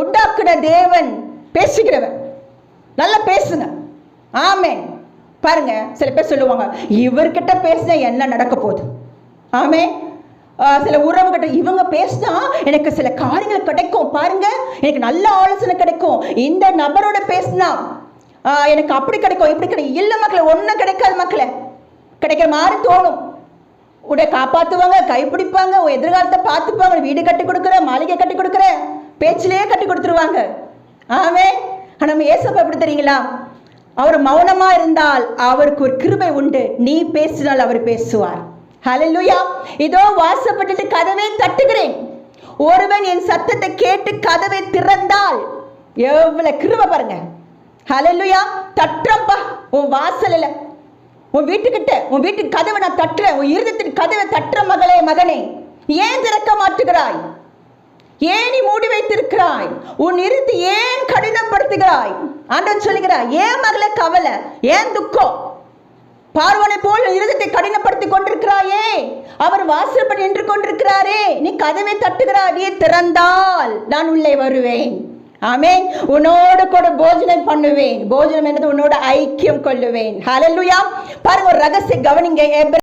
உண்டாக்குன தேவன் பேசுகிறவர். நல்லா பேசுங்க. ஆமே பாருங்க சில பேர் சொல்லுவாங்க இவர்கிட்ட பேசினா என்ன நடக்க போகுது? ஆமே சில உறவுகிட்ட இவங்க பேசினா எனக்கு சில காரியங்கள் கிடைக்கும். பாருங்க எனக்கு நல்ல ஆலோசனை கிடைக்கும். இந்த நபரோட பேசினா ஆஹ், எனக்கு அப்படி கிடைக்கும் இப்படி கிடைக்கும். இல்லை மக்களை ஒன்றும் கிடைக்காது மக்களை. கிடைக்கிற மாதிரி தோணும். உடைய காப்பாத்துவாங்க கைப்பிடிப்பாங்க உன் எதிர்காலத்தை பார்த்துப்பாங்க. வீடு கட்டி கொடுக்குற மாளிகை கட்டி கொடுக்குற. பேச்சிலேயே கட்டி கொடுத்துருவாங்க. ஆமே நம்ம ஏசப்பா எப்படி தெரியுங்களா? அவர் மௌனமா இருந்தால் அவருக்கு ஒரு கிருபை உண்டு. நீ பேசினால் அவர் பேசுவார். ஹலலுயா இதோ வாசப்பட்டு கதவை தட்டுகிறேன். ஒருவன் என் சத்தத்தை கேட்டு கதவை திறந்தால் எவ்வளவு கிருபை பாருங்க. ஹலலுயா தட்டுறப்பா உன் வாசலில். உன் வீட்டுக்கிட்ட உன் வீட்டு கதவை நான் தட்டுறேன். உன் இருதத்தின் கதவை தட்டுற மகளே மகனே. ஏன் திறக்க மாட்டுகிறாய்? ஏன் நீ மூடி வைத்திருக்கிறாய்? உன் இருத்து ஏன் கடினப்படுத்துகிறாய்? ஆண்டவன் சொல்லுகிறாய் ஏன் மகளே கவலை? ஏன் துக்கம்? பார்வனை போல் இருதத்தை கடினப்படுத்தி கொண்டிருக்கிறாயே? அவர் வாசல்படி நின்று கொண்டிருக்கிறாரே. நீ கதவை தட்டுகிறாய் நீ திறந்தால் நான் உள்ளே வருவேன். ஆமென். உன்னோடு கூட போஜனம் பண்ணுவேன். போஜனம் என்பது உன்னோட ஐக்கியம் கொள்ளுவேன். ஹலல்லுயா பாருங்க ஒரு ரகசிய கவனிங்க.